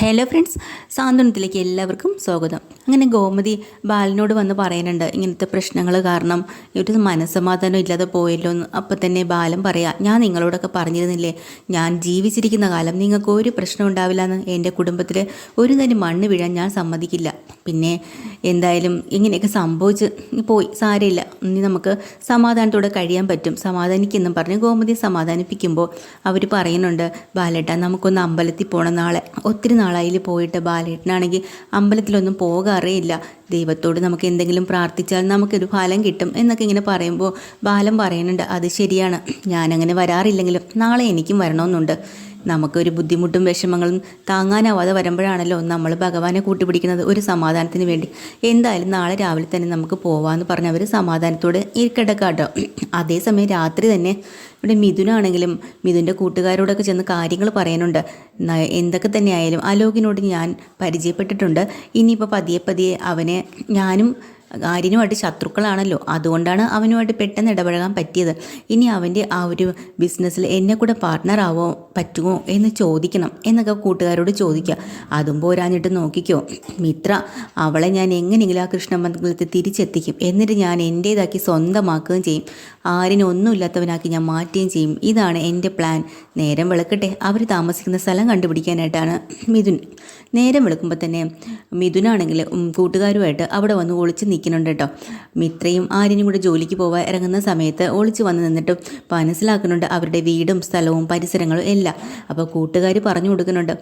Hello friends സാന്ത്വനത്തിലേക്ക് എല്ലാവർക്കും സ്വാഗതം. അങ്ങനെ ഗോമതി ബാലനോട് വന്ന് പറയുന്നുണ്ട് ഇങ്ങനത്തെ പ്രശ്നങ്ങൾ കാരണം ഒരു മനസ്സമാധാനം ഇല്ലാതെ പോയല്ലോ എന്ന്. അപ്പം തന്നെ ബാലം പറയാം ഞാൻ നിങ്ങളോടൊക്കെ പറഞ്ഞിരുന്നില്ലേ ഞാൻ ജീവിച്ചിരിക്കുന്ന കാലം നിങ്ങൾക്ക് ഒരു പ്രശ്നം ഉണ്ടാവില്ല എന്ന് എന്റെ കുടുംബത്തിൽ ഒരു തന്നെ മണ്ണ് വീഴാൻ ഞാൻ സമ്മതിക്കില്ല. പിന്നെ എന്തായാലും ഇങ്ങനെയൊക്കെ സംഭവിച്ച് പോയി സാരമില്ല. ഇനി നമുക്ക് സമാധാനത്തോടെ കഴിയാൻ പറ്റും. സമാധാനിക്കെന്നും പറഞ്ഞ് ഗോമതി സമാധാനിപ്പിക്കുമ്പോൾ അവർ പറയുന്നുണ്ട് ബാലേട്ട നമുക്കൊന്ന് അമ്പലത്തിൽ പോകണം നാളെ. ഒത്തിരി നാളായിൽ പോയിട്ട് ബാലേട്ടനാണെങ്കിൽ അമ്പലത്തിലൊന്നും പോകാറേയില്ല. ദൈവത്തോട് നമുക്ക് എന്തെങ്കിലും പ്രാർത്ഥിച്ചാൽ നമുക്കൊരു ഫലം കിട്ടും എന്നൊക്കെ ഇങ്ങനെ പറയുമ്പോൾ ബാലം പറയുന്നുണ്ട് അത് ശരിയാണ്. ഞാനങ്ങനെ വരാറില്ലെങ്കിലും നാളെ എനിക്കും വരണമെന്നുണ്ട്. നമുക്കൊരു ബുദ്ധിമുട്ടും വിഷമങ്ങളും താങ്ങാനാവാതെ വരുമ്പോഴാണല്ലോ നമ്മൾ ഭഗവാനെ കൂട്ടുപിടിക്കുന്നത് ഒരു സമാധാനത്തിന് വേണ്ടി. എന്തായാലും നാളെ രാവിലെ തന്നെ നമുക്ക് പോവാമെന്ന് പറഞ്ഞ് അവർ സമാധാനത്തോടെ ഇരിക്കടക്കാട്ടോ അതേസമയം രാത്രി തന്നെ ഇവിടെ മിഥുനാണെങ്കിലും മിഥുന്റെ കൂട്ടുകാരോടൊക്കെ ചെന്ന് കാര്യങ്ങൾ പറയാനുണ്ട്. എന്തൊക്കെ തന്നെയായാലും അലോകിനോട് ഞാൻ പരിചയപ്പെട്ടിട്ടുണ്ട്. ഇനിയിപ്പോൾ പതിയെ പതിയെ അവനെ ഞാനും ആര്യനുമായിട്ട് ശത്രുക്കളാണല്ലോ. അതുകൊണ്ടാണ് അവനുമായിട്ട് പെട്ടെന്ന് ഇടപഴകാൻ പറ്റിയത്. ഇനി അവന്റെ ആ ഒരു ബിസിനസ്സിൽ എന്നെ കൂടെ പാർട്ട്ണറാവോ പറ്റുമോ എന്ന് ചോദിക്കണം എന്നൊക്കെ കൂട്ടുകാരോട് ചോദിക്കുക. അതും പോരാഞ്ഞിട്ട് നോക്കിക്കോ. മിത്ര അവളെ ഞാൻ എങ്ങനെയെങ്കിലും ആ കൃഷ്ണമംഗലത്തിൽ തിരിച്ചെത്തിക്കും. എന്നിട്ട് ഞാൻ എന്റേതാക്കി സ്വന്തമാക്കുകയും ചെയ്യും. ആരിനും ഒന്നുമില്ലാത്തവനാക്കി ഞാൻ മാറ്റുകയും ചെയ്യും. ഇതാണ് എന്റെ പ്ലാൻ നേരം വെളുക്കട്ടെ. അവർ താമസിക്കുന്ന സ്ഥലം കണ്ടുപിടിക്കാനായിട്ടാണ് മിഥുൻ. നേരം വെളുക്കുമ്പോൾ തന്നെ മിഥുനാണെങ്കിൽ കൂട്ടുകാരുമായിട്ട് അവിടെ വന്ന് ഒളിച്ച് നിൽക്കുന്നുണ്ട് കേട്ടോ. മിത്രയും ആര്യനും കൂടെ ജോലിക്ക് പോകാൻ ഇറങ്ങുന്ന സമയത്ത് ഒളിച്ചു വന്ന് നിന്നിട്ട് മനസ്സിലാക്കുന്നുണ്ട് അവരുടെ വീടും സ്ഥലവും പരിസരങ്ങളും എല്ലാം. അപ്പോൾ കൂട്ടുകാർ പറഞ്ഞു കൊടുക്കുന്നുണ്ട്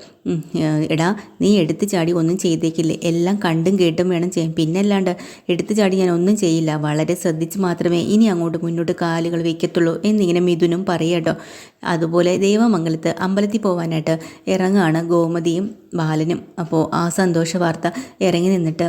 എടാ നീ എടുത്തു ചാടി ഒന്നും ചെയ്തേക്കില്ലേ? എല്ലാം കണ്ടും കേട്ടും വേണം ചെയ്യാൻ. പിന്നെ അല്ലാണ്ട് എടുത്തു ചാടി ഞാൻ ഒന്നും ചെയ്യില്ല. വളരെ ശ്രദ്ധിച്ച് മാത്രമേ ഇനി അങ്ങോട്ട് മുന്നോട്ട് കാലുകൾ വയ്ക്കത്തുള്ളൂ എന്നിങ്ങനെ മിഥുനും പറയട്ടോ അതുപോലെ ദേവമംഗലത്ത് അമ്പലത്തിൽ പോകാനായിട്ട് ഇറങ്ങുകയാണ് ഗോമതിയും ബാലനും. അപ്പോൾ ആ സന്തോഷ വാർത്ത ഇറങ്ങി നിന്നിട്ട്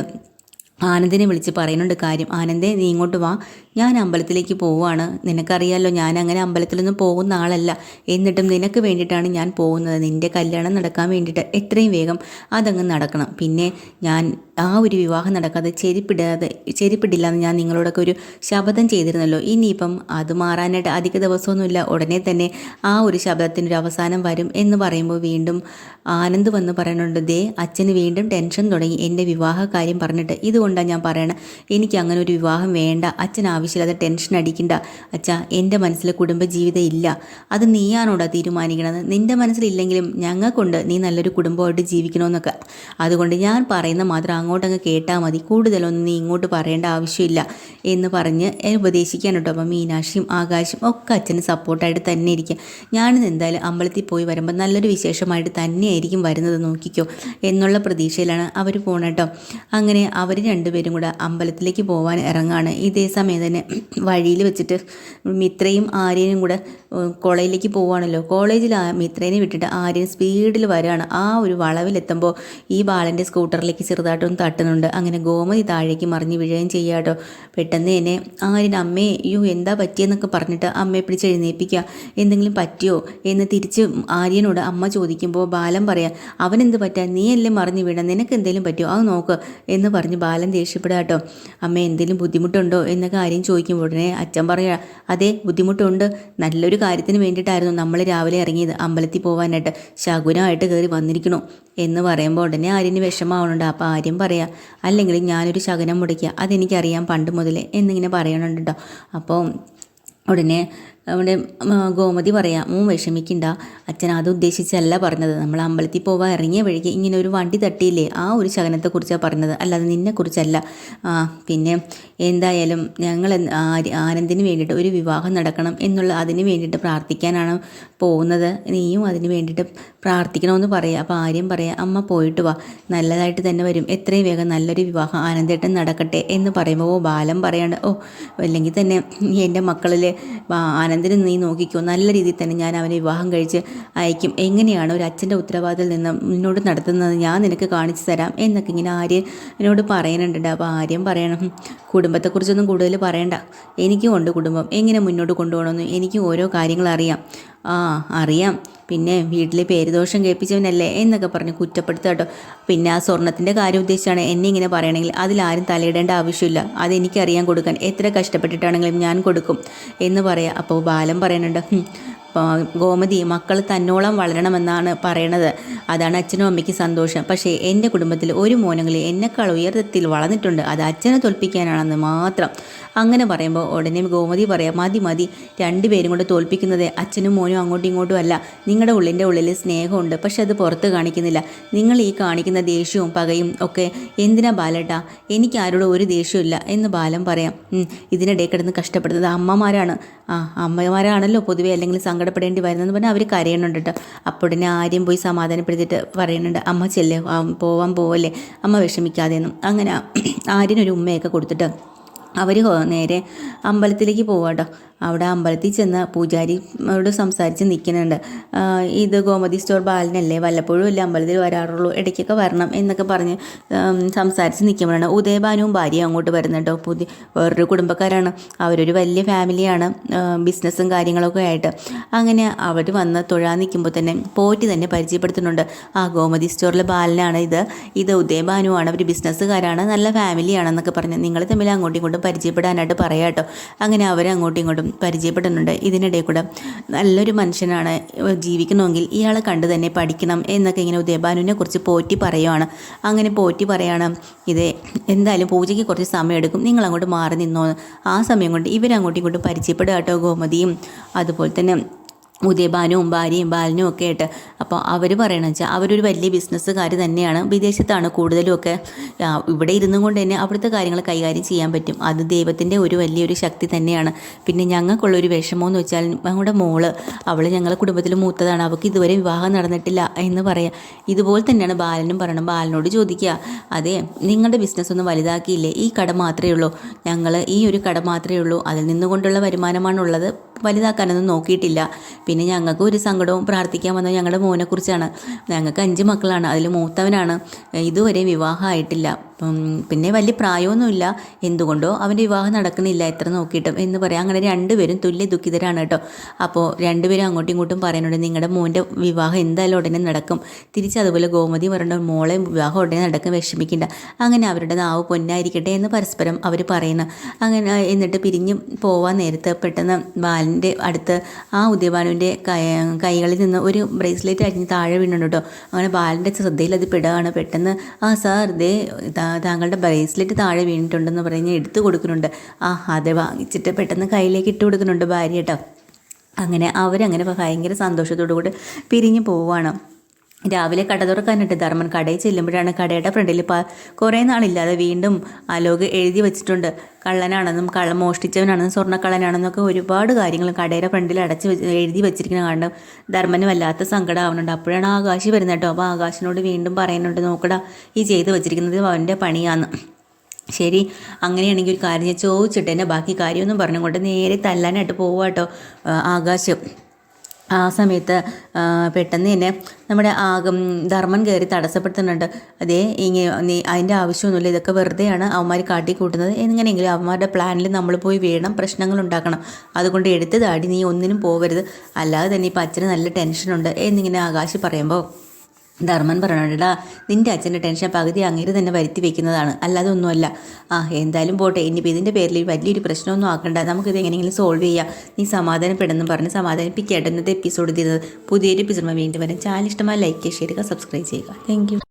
ആനന്ദിനെ വിളിച്ച് പറയുന്നുണ്ട് കാര്യം. ആനന്ദേ നീ ഇങ്ങോട്ട് വാ. ഞാൻ അമ്പലത്തിലേക്ക് പോവുകയാണ്. നിനക്കറിയാലോ ഞാൻ അങ്ങനെ അമ്പലത്തിലൊന്നും പോകുന്ന ആളല്ല. എന്നിട്ടും നിനക്ക് വേണ്ടിയിട്ടാണ് ഞാൻ പോകുന്നത്. നിന്റെ കല്യാണം നടക്കാൻ വേണ്ടിയിട്ട് എത്രയും വേഗം അതങ്ങ് നടക്കണം. പിന്നെ ഞാൻ ആ ഒരു വിവാഹം നടക്കാതെ ചെരിപ്പിടാതെ ചെരിപ്പിടില്ല എന്ന് ഞാൻ നിങ്ങളോടൊക്കെ ഒരു ശബ്ദം ചെയ്തിരുന്നല്ലോ. ഇനിയിപ്പം അത് മാറാനായിട്ട് അധിക ദിവസമൊന്നുമില്ല. ഉടനെ തന്നെ ആ ഒരു ശബ്ദത്തിനൊരു അവസാനം വരും എന്ന് പറയുമ്പോൾ വീണ്ടും ആനന്ദ് വന്ന് പറയുന്നുണ്ട് ദേ അച്ഛന് വീണ്ടും ടെൻഷൻ തുടങ്ങി. എന്റെ വിവാഹ കാര്യം പറഞ്ഞിട്ട് ഇതുകൊണ്ടാണ് ഞാൻ പറയണത് എനിക്ക് അങ്ങനെ ഒരു വിവാഹം വേണ്ട. അച്ഛൻ ആവശ്യമില്ലാതെ ടെൻഷൻ അടിക്കണ്ട. അച്ഛാ എന്റെ മനസ്സിൽ കുടുംബജീവിതം ഇല്ല. അത് നീയാണോടാ തീരുമാനിക്കണത്? നിന്റെ മനസ്സിലില്ലെങ്കിലും ഞങ്ങൾക്കുണ്ട് നീ നല്ലൊരു കുടുംബമായിട്ട് ജീവിക്കണമെന്നൊക്കെ അതുകൊണ്ട് ഞാൻ പറയുന്ന മാത്രം അങ്ങോട്ടങ്ങ് കേട്ടാൽ മതി. കൂടുതലൊന്നും നീ ഇങ്ങോട്ട് പറയേണ്ട ആവശ്യമില്ല എന്ന് പറഞ്ഞ് ഉപദേശിക്കാൻ കേട്ടോ. അപ്പം മീനാക്ഷിയും ആകാശും ഒക്കെ അച്ഛന് സപ്പോർട്ടായിട്ട് തന്നെ ഇരിക്കുക ഞാനിന്ന് എന്തായാലും അമ്പലത്തിൽ പോയി വരുമ്പോൾ നല്ലൊരു വിശേഷമായിട്ട് തന്നെയായിരിക്കും വരുന്നത് നോക്കിക്കോ എന്നുള്ള പ്രതീക്ഷയിലാണ് അവർ പോണേട്ടോ അങ്ങനെ അവർ രണ്ടുപേരും കൂടെ അമ്പലത്തിലേക്ക് പോകാൻ ഇറങ്ങാണ്. ഇതേ സമയം തന്നെ വഴിയിൽ വെച്ചിട്ട് മിത്രയും ആര്യനും കൂടെ കോളേജിലേക്ക് പോവുകയാണല്ലോ. കോളേജിൽ മിത്രേനെ വിട്ടിട്ട് ആര്യൻ സ്പീഡിൽ വരികയാണ്. ആ ഒരു വളവിലെത്തുമ്പോൾ ഈ ബാലന്റെ സ്കൂട്ടറിലേക്ക് ചെറുതായിട്ടൊന്ന് തട്ടുന്നുണ്ട്. അങ്ങനെ ഗോമതി താഴേക്ക് മറിഞ്ഞ് വീഴുകയും ചെയ്യാട്ടോ പെട്ടെന്ന് തന്നെ ആര്യൻ അമ്മേ അയ്യോ എന്താ പറ്റിയെന്നൊക്കെ പറഞ്ഞിട്ട് അമ്മയെ പിടിച്ച് എഴുന്നേൽപ്പിക്കുക. എന്തെങ്കിലും പറ്റിയോ? എന്ന് തിരിച്ച് ആര്യനോട് അമ്മ ചോദിക്കുമ്പോൾ ബാലൻ പറയാം അവനെന്ത് പറ്റാ? നീ അല്ലേ മറിഞ്ഞ് വീണ നിനക്ക് എന്തെങ്കിലും പറ്റുമോ അത് നോക്ക്. എന്ന് പറഞ്ഞ് ബാലൻ ദേഷ്യപ്പെടാട്ടോ അമ്മ എന്തെങ്കിലും ബുദ്ധിമുട്ടുണ്ടോ? എന്ന കാര്യം ചോദിക്കുമ്പോൾ ഉടനെ അച്ഛൻ പറയുക അതെ ബുദ്ധിമുട്ടുണ്ട്. നല്ലൊരു കാര്യത്തിന് വേണ്ടിയിട്ടായിരുന്നു നമ്മൾ രാവിലെ ഇറങ്ങിയത്. അമ്പലത്തിൽ പോകാനായിട്ട് ശകുനമായിട്ട് കയറി വന്നിരിക്കണു. എന്ന് പറയുമ്പോൾ ഉടനെ ആര്യന് വിഷമാവണുണ്ട് അപ്പോൾ ആര്യം പറയാ അല്ലെങ്കിൽ ഞാനൊരു ശകുനം മുടക്കുക അതെനിക്കറിയാം പണ്ട് മുതലേ. എന്നിങ്ങനെ പറയണുണ്ട് കേട്ടോ അപ്പോൾ ഉടനെ ഉം, ഗോമതി പറയാം മൂ വിഷമിക്കണ്ട. അച്ഛൻ അത് ഉദ്ദേശിച്ചല്ല പറഞ്ഞത്. നമ്മൾ അമ്പലത്തിൽ പോവാൻ ഇറങ്ങിയ വഴിക്ക് ഇങ്ങനെ ഒരു വണ്ടി തട്ടിയില്ലേ? ആ ഒരു ശകനത്തെക്കുറിച്ചാണ് പറഞ്ഞത്. അല്ലാതെ നിന്നെക്കുറിച്ചല്ല. ആ പിന്നെ എന്തായാലും ഞങ്ങൾ ആനന്ദിന് വേണ്ടിയിട്ട് ഒരു വിവാഹം നടക്കണം എന്നുള്ള അതിന് വേണ്ടിയിട്ട് പ്രാർത്ഥിക്കാനാണ് പോകുന്നത്. നീയും അതിന് വേണ്ടിയിട്ട് പ്രാർത്ഥിക്കണമെന്ന് പറയുക അപ്പോൾ ആര്യം പറയാം അമ്മ പോയിട്ട് വാ. നല്ലതായിട്ട് തന്നെ വരും. എത്രയും വേഗം നല്ലൊരു വിവാഹം ആനന്ദേട്ടൻ നടക്കട്ടെ. എന്ന് പറയുമ്പോൾ ബാലം പറയാണ്ട് ഓ അല്ലെങ്കിൽ തന്നെ എന്റെ മക്കളിൽ ആനന്ദിന് നീ നോക്കിക്കോ. നല്ല രീതിയിൽ തന്നെ ഞാൻ അവനെ വിവാഹം കഴിച്ച് അയക്കും. എങ്ങനെയാണ് ഒരു അച്ഛന്റെ ഉത്തരവാദിത്തത്തിൽ നിന്ന് മുന്നോട്ട് നടത്തുന്നത്? ഞാൻ നിനക്ക് കാണിച്ചു തരാം എന്നൊക്കെ ഇങ്ങനെ ആര്യനോട് പറയുന്നുണ്ട്. അപ്പോൾ ആര്യം പറയണം "ഹും, കുടുംബത്തെക്കുറിച്ചൊന്നും കൂടുതൽ പറയണ്ട. എനിക്കും ഉണ്ട് കുടുംബം. എങ്ങനെ മുന്നോട്ട് കൊണ്ടുപോകണമെന്ന് എനിക്കും ഓരോ കാര്യങ്ങൾ അറിയാം. ആ അറിയാം. പിന്നെ വീട്ടിൽ പേരുദോഷം കേൾപ്പിച്ചവനല്ലേ എന്നൊക്കെ പറഞ്ഞ് കുറ്റപ്പെടുത്തുക കേട്ടോ. പിന്നെ ആ സ്വർണത്തിന്റെ കാര്യം ഉദ്ദേശിച്ചാണ് എന്നെ ഇങ്ങനെ പറയണമെങ്കിൽ അതിലാരും തലയിടേണ്ട ആവശ്യമില്ല. അതെനിക്കറിയാൻ കൊടുക്കാൻ എത്ര കഷ്ടപ്പെട്ടിട്ടാണെങ്കിലും ഞാൻ കൊടുക്കും എന്ന് പറയാം. അപ്പോൾ ബാലം പറയുന്നുണ്ട് "ഹും, ഗോമതി മക്കൾ തന്നോളം വളരണമെന്നാണ് പറയണത്. അതാണ് അച്ഛനും അമ്മയ്ക്ക് സന്തോഷം. പക്ഷേ എന്റെ കുടുംബത്തിൽ ഒരു മോനെങ്കിലും എന്നെക്കാൾ ഉയർത്തത്തിൽ വളർന്നിട്ടുണ്ട്. അത് അച്ഛനെ തോൽപ്പിക്കാനാണെന്ന് മാത്രം. അങ്ങനെ പറയുമ്പോൾ ഉടനെ ഗോമതി പറയാം മതി മതി. രണ്ടുപേരും കൊണ്ട് തോൽപ്പിക്കുന്നത് അച്ഛനും മോനും അങ്ങോട്ടും ഇങ്ങോട്ടും അല്ല. നിങ്ങളുടെ ഉള്ളിന്റെ ഉള്ളിൽ സ്നേഹമുണ്ട്. പക്ഷെ അത് പുറത്ത് കാണിക്കുന്നില്ല. നിങ്ങൾ ഈ കാണിക്കുന്ന ദേഷ്യവും പകയും ഒക്കെ എന്തിനാ ബാലേട്ടാ? എനിക്ക് ആരോടും ഒരു ദേഷ്യമില്ല എന്ന് ബാലൻ പറയാം. ഇതിനിടെ കിടന്ന് കഷ്ടപ്പെടുന്നത് അമ്മമാരാണ്. ആ അമ്മമാരാണല്ലോ പൊതുവെ അല്ലെങ്കിൽ സങ്കടപ്പെടേണ്ടി വരുന്നതെന്ന് പറഞ്ഞാൽ അവർ കരയണുണ്ട് കേട്ടോ. അപ്പോൾ ഉടനെ ആര്യം പോയി സമാധാനപ്പെടുത്തിയിട്ട് പറയുന്നുണ്ട് അമ്മ ചെല്ലേ പോവാൻ പോവല്ലേ? അമ്മ വിഷമിക്കാതെ എന്നും അങ്ങനെ ആര്യനൊരു ഉമ്മയൊക്കെ കൊടുത്തിട്ട് അവർ നേരെ അമ്പലത്തിലേക്ക് പോവാട്ടോ അവിടെ അമ്പലത്തിൽ ചെന്ന് പൂജാരിയോട് സംസാരിച്ച് നിൽക്കുന്നുണ്ട് ഇത് ഗോമതി സ്റ്റോർ ബാലനല്ലേ? വല്ലപ്പോഴും അല്ലേ അമ്പലത്തിൽ വരാറുള്ളൂ? ഇടയ്ക്കൊക്കെ വരണം എന്നൊക്കെ പറഞ്ഞ് സംസാരിച്ച് നിൽക്കുമ്പോഴാണ് ഉദയഭാനുവും ഭാര്യയും അങ്ങോട്ട് വരുന്നുണ്ടോ പുതിയ വേറൊരു കുടുംബക്കാരാണ്. അവരൊരു വലിയ ഫാമിലിയാണ് ബിസിനസ്സും കാര്യങ്ങളൊക്കെ ആയിട്ട്. അങ്ങനെ അവർ വന്ന് തൊഴാൻ നിൽക്കുമ്പോൾ തന്നെ പോറ്റി തന്നെ പരിചയപ്പെടുത്തുന്നുണ്ട്. ആ ഗോമതി സ്റ്റോറിലെ ബാലനാണ് ഇത്. ഇത് ഉദയഭാനുവാണ്. അവർ ബിസിനസ്സുകാരാണ് നല്ല ഫാമിലിയാണെന്നൊക്കെ പറഞ്ഞ്. നിങ്ങൾ തമ്മിൽ അങ്ങോട്ടും ഇങ്ങോട്ടും പരിചയപ്പെടാനായിട്ട് പറയാം കേട്ടോ. അങ്ങനെ അവർ അങ്ങോട്ടും ഇങ്ങോട്ടും പരിചയപ്പെടുന്നുണ്ട്. ഇതിനിടയിൽ കൂടെ നല്ലൊരു മനുഷ്യനാണ് ജീവിക്കണമെങ്കിൽ ഇയാളെ കണ്ട് തന്നെ പഠിക്കണം എന്നൊക്കെ ഇങ്ങനെ ഉദയഭാനുവിനെ കുറിച്ച് പോറ്റി പറയുവാണ്. അങ്ങനെ പോറ്റി പറയാണ് ഇത് എന്തായാലും പൂജയ്ക്ക് കുറച്ച് സമയം എടുക്കും. നിങ്ങൾ അങ്ങോട്ട് മാറി നിന്നോ ആ സമയം കൊണ്ട് ഇവരങ്ങോട്ടും ഇങ്ങോട്ടും പരിചയപ്പെടുക കേട്ടോ ഗോമതിയും. അതുപോലെ തന്നെ ഉദയഭാനുവും ഭാര്യയും ബാലനും ഒക്കെ ആയിട്ട് അപ്പോൾ അവർ പറയണമെന്ന് വെച്ചാൽ അവരൊരു വലിയ ബിസിനസ്സുകാർ തന്നെയാണ്. വിദേശത്താണ് കൂടുതലും ഒക്കെ ഇവിടെ ഇരുന്നും കൊണ്ട് തന്നെ അവിടുത്തെ കാര്യങ്ങൾ കൈകാര്യം ചെയ്യാൻ പറ്റും. അത് ദൈവത്തിന്റെ ഒരു വലിയൊരു ശക്തി തന്നെയാണ്. പിന്നെ ഞങ്ങൾക്കുള്ളൊരു വിഷമമെന്ന് വെച്ചാൽ ഞങ്ങളുടെ മോൾ അവൾ ഞങ്ങളുടെ കുടുംബത്തിൽ മൂത്തതാണ്. അവൾക്ക് ഇതുവരെ വിവാഹം നടന്നിട്ടില്ല എന്ന് പറയാം. ഇതുപോലെ തന്നെയാണ് ബാലനും പറയണം ബാലനോട് ചോദിക്കുക അതെ നിങ്ങളുടെ ബിസിനസ് ഒന്നും വലുതാക്കിയില്ലേ? ഈ കട മാത്രമേ ഉള്ളൂ. ഞങ്ങൾ ഈ ഒരു കട മാത്രമേ ഉള്ളൂ. അതിൽ നിന്നുകൊണ്ടുള്ള വരുമാനമാണുള്ളത്. വലുതാക്കാനൊന്നും നോക്കിയിട്ടില്ല. പിന്നെ ഞങ്ങൾക്ക് ഒരു സങ്കടവും പ്രാർത്ഥിക്കാൻ വന്നത് ഞങ്ങളുടെ മോനെക്കുറിച്ചാണ്. ഞങ്ങൾക്ക് അഞ്ച് മക്കളാണ്. അതിൽ മൂത്തവനാണ്. ഇതുവരെ വിവാഹമായിട്ടില്ല. പിന്നെ വലിയ പ്രായമൊന്നുമില്ല. എന്തുകൊണ്ടോ അവന്റെ വിവാഹം നടക്കുന്നില്ല എത്ര നോക്കിയിട്ടും എന്ന് പറയാം. അങ്ങനെ രണ്ടുപേരും തുല്യ ദുഃഖിതരാണ് കേട്ടോ. അപ്പോൾ രണ്ടുപേരും അങ്ങോട്ടും ഇങ്ങോട്ടും പറയുന്നുണ്ട് നിങ്ങളുടെ മോന്റെ വിവാഹം എന്തായാലും ഉടനെ നടക്കും. തിരിച്ച് അതുപോലെ ഗോമതി പറയുന്നുണ്ട് മോളെ വിവാഹം ഉടനെ നടക്കും വിഷമിക്കണ്ട. അങ്ങനെ അവരുടെ നാവ് പൊന്നായിരിക്കട്ടെ എന്ന് പരസ്പരം അവർ പറയുന്നു. അങ്ങനെ എന്നിട്ട് പിരിഞ്ഞ് പോവാൻ നേരത്ത് പെട്ടെന്ന് ബാലന്റെ അടുത്ത് ആ ഉദയഭാനുവിന്റെ കൈകളിൽ നിന്ന് ഒരു ബ്രേസ്ലെറ്റ് അരിഞ്ഞ് താഴെ വീണുണ്ട് കേട്ടോ. അങ്ങനെ ബാലന്റെ ശ്രദ്ധയിൽ അത് പെടുകയാണ്. പെട്ടെന്ന് ആ സാർ ദേ താങ്കളുടെ ബ്രേസ്ലെറ്റ് താഴെ വീണിട്ടുണ്ടെന്ന് പറഞ്ഞ് എടുത്തു കൊടുക്കുന്നുണ്ട്. ആ അത് വാങ്ങിച്ചിട്ട് പെട്ടെന്ന് കയ്യിലേക്ക് ഇട്ട് കൊടുക്കുന്നുണ്ട് ഭാര്യ കേട്ടോ അങ്ങനെ അവരങ്ങനെ ഭയങ്കര സന്തോഷത്തോടു കൂടി പിരിഞ്ഞു പോവുകയാണ് രാവിലെ കട തുറക്കാനിട്ട് ധർമ്മൻ കടയിൽ ചെല്ലുമ്പോഴാണ് കടയുടെ ഫ്രണ്ടിൽ പ കുറേ നാളില്ലാതെ വീണ്ടും അലോക് എഴുതി വെച്ചിട്ടുണ്ട്. കള്ളനാണെന്നും കള്ള മോഷ്ടിച്ചവനാണെന്നും സ്വർണക്കള്ളനാണെന്നൊക്കെ ഒരുപാട് കാര്യങ്ങൾ കടയുടെ ഫ്രണ്ടിൽ അടച്ച് എഴുതി വെച്ചിരിക്കുന്ന കാരണം ധർമ്മന് വല്ലാത്ത സങ്കടം ആവുന്നുണ്ട്. അപ്പോഴാണ് ആകാശി വരുന്നത് കേട്ടോ. അപ്പോൾ ആകാശിനോട് വീണ്ടും പറയുന്നുണ്ട് നോക്കടാ ഈ ചെയ്ത് വെച്ചിരിക്കുന്നത് അവന്റെ പണിയാന്ന്. ശരി അങ്ങനെയാണെങ്കിൽ ഒരു കാര്യം ഞാൻ ചോദിച്ചിട്ട് എന്നെ ബാക്കി കാര്യമൊന്നും പറഞ്ഞുകൊണ്ട് നേരെ തല്ലാനായിട്ട് പോവാട്ടോ ആകാശം. ആ സമയത്ത് പെട്ടെന്ന് തന്നെ നമ്മുടെ ആകം ധർമ്മൻ കയറി തടസ്സപ്പെടുത്തുന്നുണ്ട്. അതേ ഇങ്ങനെ നീ അതിന്റെ ആവശ്യമൊന്നുമില്ല ഇതൊക്കെ വെറുതെയാണ് അവന്മാർ കാട്ടിക്കൂട്ടുന്നത് എങ്ങനെയെങ്കിലും അവന്മാരുടെ പ്ലാനിൽ നമ്മൾ പോയി വീണം പ്രശ്നങ്ങൾ ഉണ്ടാക്കണം. അതുകൊണ്ട് എടുത്ത് താടി നീ ഒന്നിനും പോകരുത് അല്ലാതെ തന്നെ ഇപ്പം അച്ഛന് നല്ല ടെൻഷനുണ്ട് എന്നിങ്ങനെ ആകാശ് പറയുമ്പോൾ ധർമ്മൻ പറയണടാ നിന്റെ അച്ഛന്റെ ടെൻഷൻ പകുതി അങ്ങേര് തന്നെ വരുത്തി വെക്കുന്നതാണ്. അല്ലാതെ ഒന്നുമല്ല. ആ എന്തായാലും പോട്ടെ. ഇനിയിപ്പോൾ ഇതിന്റെ പേരിൽ വലിയൊരു പ്രശ്നമൊന്നും ആക്കണ്ട. നമുക്കിത് എങ്ങനെയെങ്കിലും സോൾവ് ചെയ്യാം. നീ സമാധാനപ്പെടുന്നു പറഞ്ഞ് സമാധാനിപ്പിക്കേണ്ടത് എപ്പിസോഡ് ചെയ്തത് പുതിയൊരു എപ്പിസോഡ് വീണ്ടും വരാം. ചാനൽ ഇഷ്ടമായി ലൈക്ക് ചെയ്യുക സബ്സ്ക്രൈബ് ചെയ്യുക. താങ്ക്